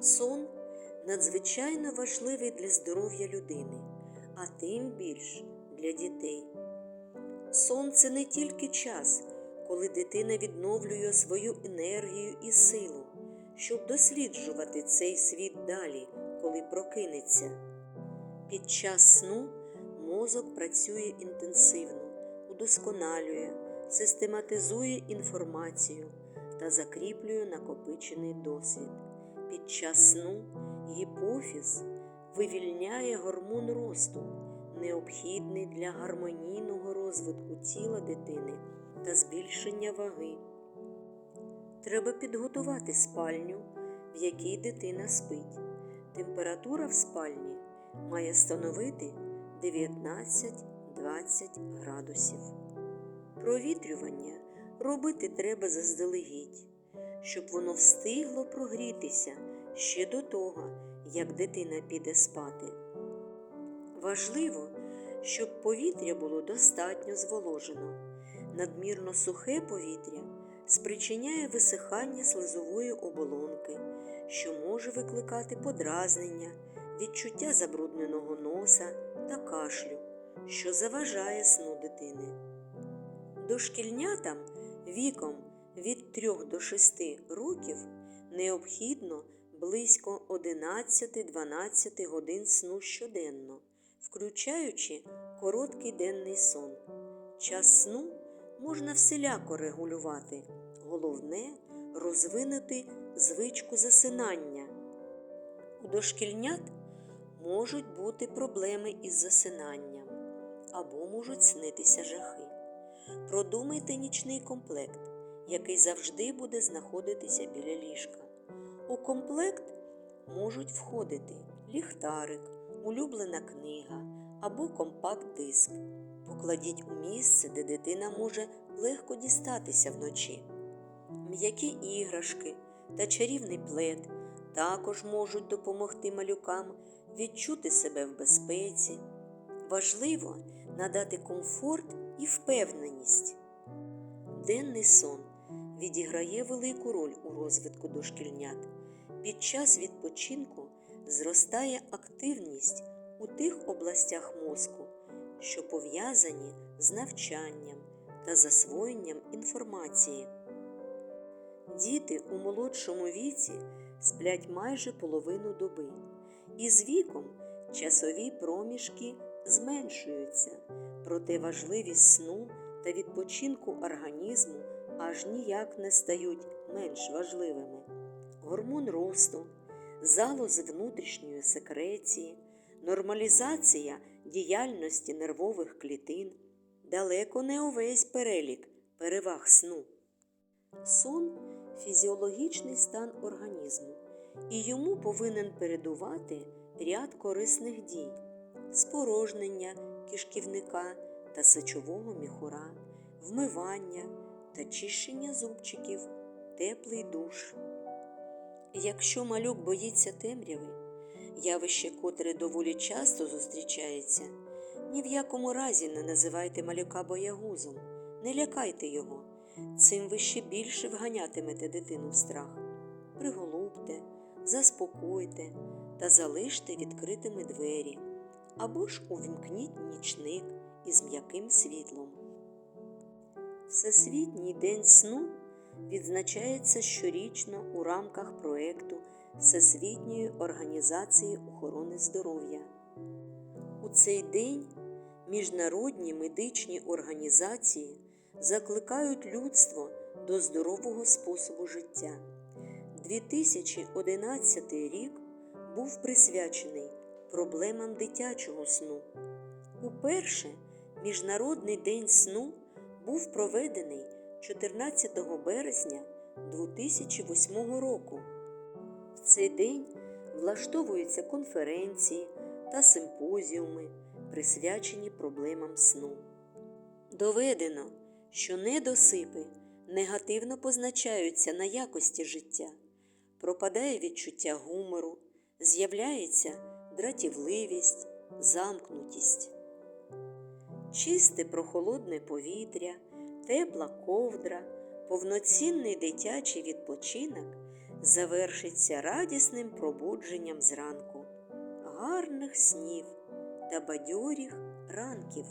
Сон надзвичайно важливий для здоров'я людини, а тим більш для дітей. Сон це не тільки час, коли дитина відновлює свою енергію і силу, щоб досліджувати цей світ далі, коли прокинеться. Під час сну мозок працює інтенсивно, удосконалює, систематизує інформацію та закріплює накопичений досвід. Під час сну гіпофіз вивільняє гормон росту, необхідний для гармонійного розвитку тіла дитини та збільшення ваги. Треба підготувати спальню, в якій дитина спить. Температура в спальні має становити 19-20 градусів. Провітрювання робити треба заздалегідь, щоб воно встигло прогрітися ще до того, як дитина піде спати. Важливо, щоб повітря було достатньо зволожено. Надмірно сухе повітря спричиняє висихання слизової оболонки, що може викликати подразнення, відчуття забрудненого носа та кашлю, що заважає сну дитини. Дошкільнятам віком від 3 до 6 років необхідно близько 11-12 годин сну щоденно, включаючи короткий денний сон. Час сну можна всіляко регулювати. Головне розвинути звичку засинання. У дошкільнят можуть бути проблеми із засинанням або можуть снитися жахи. Продумайте нічний комплект, який завжди буде знаходитися біля ліжка. У комплект можуть входити ліхтарик, улюблена книга або компакт-диск. Покладіть у місце, де дитина може легко дістатися вночі. М'які іграшки та чарівний плед також можуть допомогти малюкам відчути себе в безпеці. Важливо надати комфорт і впевненість. Денний сон відіграє велику роль у розвитку дошкільнят. Під час відпочинку зростає активність у тих областях мозку, що пов'язані з навчанням та засвоєнням інформації. Діти у молодшому віці сплять майже половину доби, і з віком часові проміжки зменшуються, проте важливість сну та відпочинку організму аж ніяк не стають менш важливими. Гормон росту, залози внутрішньої секреції, нормалізація діяльності нервових клітин далеко не увесь перелік переваг сну. Сон фізіологічний стан організму, і йому повинен передувати ряд корисних дій, спорожнення кишківника та сечового міхура, вмивання та чищення зубчиків, теплий душ. Якщо малюк боїться темряви, явище, котре доволі часто зустрічається, ні в якому разі не називайте малюка боягузом, не лякайте його. Цим ви ще більше вганятимете дитину в страх. Приголубте, заспокойте та залиште відкритими двері або ж увімкніть нічник із м'яким світлом. Всесвітній день сну відзначається щорічно у рамках проєкту Всесвітньої організації охорони здоров'я. У цей день міжнародні медичні організації закликають людство до здорового способу життя. 2011 рік був присвячений проблемам дитячого сну. Уперше Міжнародний день сну був проведений 14 березня 2008 року. В цей день влаштовуються конференції та симпозіуми, присвячені проблемам сну. Доведено, що недосипи негативно позначаються на якості життя, пропадає відчуття гумору, з'являється дратівливість, замкнутість. Чисте прохолодне повітря, тепла ковдра, повноцінний дитячий відпочинок завершиться радісним пробудженням зранку, гарних снів та бадьоріх ранків.